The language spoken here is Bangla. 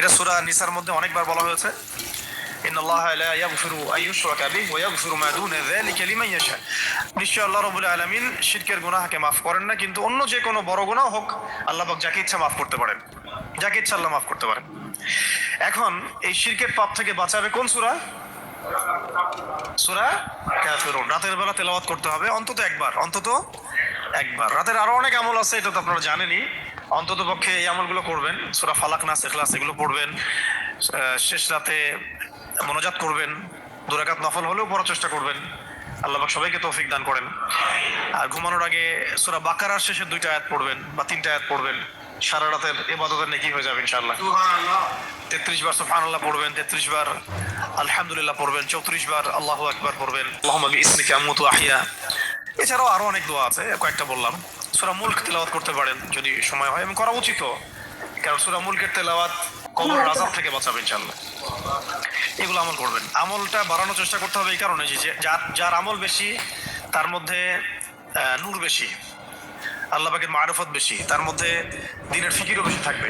এটা সুরা নিসার মধ্যে অনেকবার বলা হয়েছে। নিশ্চয় আল্লাহ রবুল আলমিন শিরকের গুনাহাকে মাফ করেন না, কিন্তু অন্য যে কোনো বড় গুণাও হোক আল্লাহবাক যাকে ইচ্ছা মাফ করতে পারেন। যাকে ইচ্ছা আল্লাহ মাফ করতে পারেন। এখন এই শিরকের পাপ থেকে বাঁচাবে কোন সুরা? সুরা রাতের বেলা তেলাওয়াত করতে হবে, অন্তত একবার, অন্তত একবার। রাতের আরও অনেক আমল আছে এটা তো আপনারা জানেনই। অন্তত পক্ষে এই আমলগুলো করবেন। সূরা ফালাক নাস ইখলাস এগুলো পড়বেন। শেষ রাতে মনোজাত করবেন। দুরাকাত নফল হলেও পড়ার চেষ্টা করবেন। আল্লাহ সবাইকে তৌফিক দান করেন। আর ঘুমানোর আগে সূরা বাকারার শেষে দুইটা আয়াত পড়বেন বা তিনটা আয়াত পড়বেন। সারা রাতের ইবাদতের নেকি হয়ে যাবে ইনশাআল্লাহ। তেত্রিশ বার সুবহানাল্লাহ পড়বেন তেত্রিশ বার আলহামদুলিল্লাহ পড়বেন চৌত্রিশ বার আল্লাহু আকবার পড়বেন। আল্লাহুম্মা বিইসমিকা আমুতু আহিয়া এছাড়াও আরও অনেক দোয়া আছে, কয়েকটা বললাম। সূরা মুলক তেলাওয়াত করতে পারেন যদি সময় হয়, এবং করা উচিত কারণ সূরা মুলকের তেলাওয়াত কবরের আযাব থেকে বাঁচাবে, ইনশাআল্লাহ। এগুলো আমল করবেন। আমলটা বাড়ানোর চেষ্টা করতে হবে এই কারণে যে যার যার আমল বেশি, তার মধ্যে নূর বেশি, আল্লাহ পাকের মারফত বেশি, তার মধ্যে দিনের ফিকিরও বেশি থাকবে।